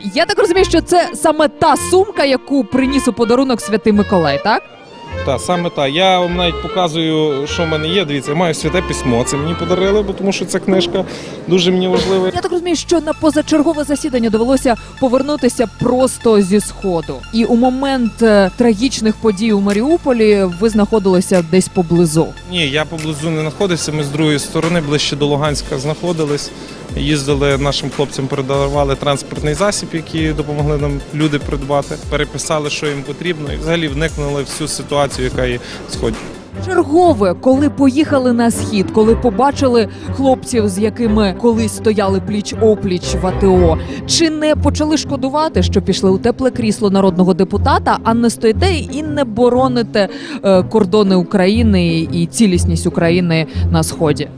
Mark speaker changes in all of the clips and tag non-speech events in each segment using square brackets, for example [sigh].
Speaker 1: Я так розумію, що це саме та сумка, яку приніс у подарунок святий Миколай, так?
Speaker 2: Так, саме так. Я вам навіть показую, що в мене є. Дивіться, я маю святе письмо. Це мені подарили, бо тому що ця книжка дуже мені важлива.
Speaker 1: Я так розумію, що на позачергове засідання довелося повернутися просто зі сходу. І у момент е, трагічних подій у Маріуполі ви знаходилися десь поблизу.
Speaker 2: Ні, я поблизу не знаходився. Ми з другої сторони, ближче до Луганська, знаходились. Їздили нашим хлопцям, передавали транспортний засіб, який допомогли нам люди придбати. Переписали, що їм потрібно, і взагалі вникнули в всю ситуацію, яка є сході.
Speaker 1: Чергове, коли поїхали на схід, коли побачили хлопців, з якими колись стояли пліч опліч в АТО, чи не почали шкодувати, що пішли у тепле крісло народного депутата, а не стоїте і не бороните е, кордони України і цілісність України на сході?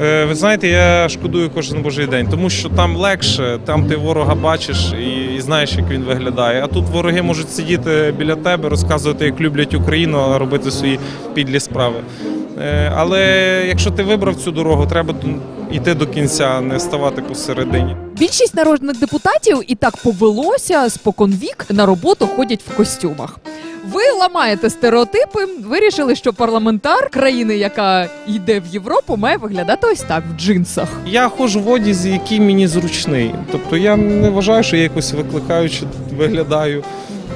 Speaker 2: Е, Ви знаєте, я шкодую кожен божий день, тому що там легше, там ти ворога бачиш і, і знаєш, як він виглядає. А тут вороги можуть сидіти біля тебе, розказувати, як люблять Україну, а робити свої підлі справи. Е, Але якщо ти вибрав цю дорогу, треба йти до кінця, не ставати посередині.
Speaker 1: Більшість народних депутатів і так повелося споконвік на роботу ходять в костюмах. Ви ламаєте стереотипи, вирішили, що парламентар країни, яка йде в Європу, має виглядати ось так в джинсах.
Speaker 2: Я ходжу в одязі, який мені зручний. Тобто я не вважаю, що я якось викликаючи виглядаю.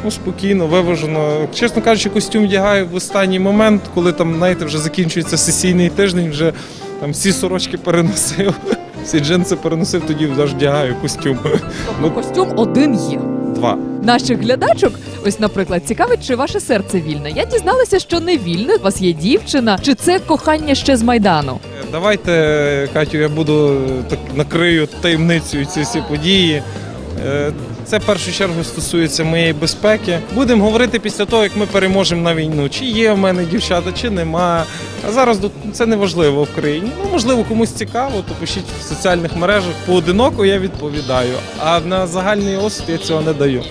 Speaker 2: Ну, спокійно, виважено. Чесно кажучи, костюм вдягаю в останній момент, коли там, знаєте, вже закінчується сесійний тиждень, вже там всі сорочки переносив, [laughs] всі джинси переносив, тоді завжди вдягаю костюм.
Speaker 1: Тобто костюм один є.
Speaker 2: Два.
Speaker 1: Наших глядачок, ось, наприклад, цікавить, чи ваше серце вільне. Я дізналася, що не вільне. У вас є дівчина, чи це кохання ще з майдану?
Speaker 2: Е, Давайте, Катю, я буду так накрию таємницю ці всі події. Е, Це в першу чергу стосується моєї безпеки. Будемо говорити після того, як ми переможемо на війну. Чи є в мене дівчата, чи нема. А зараз це не важливо в країні. Ну, можливо, комусь цікаво, то пишіть в соціальних мережах. Поодиноко я відповідаю. А на загальний осуд я цього не даю.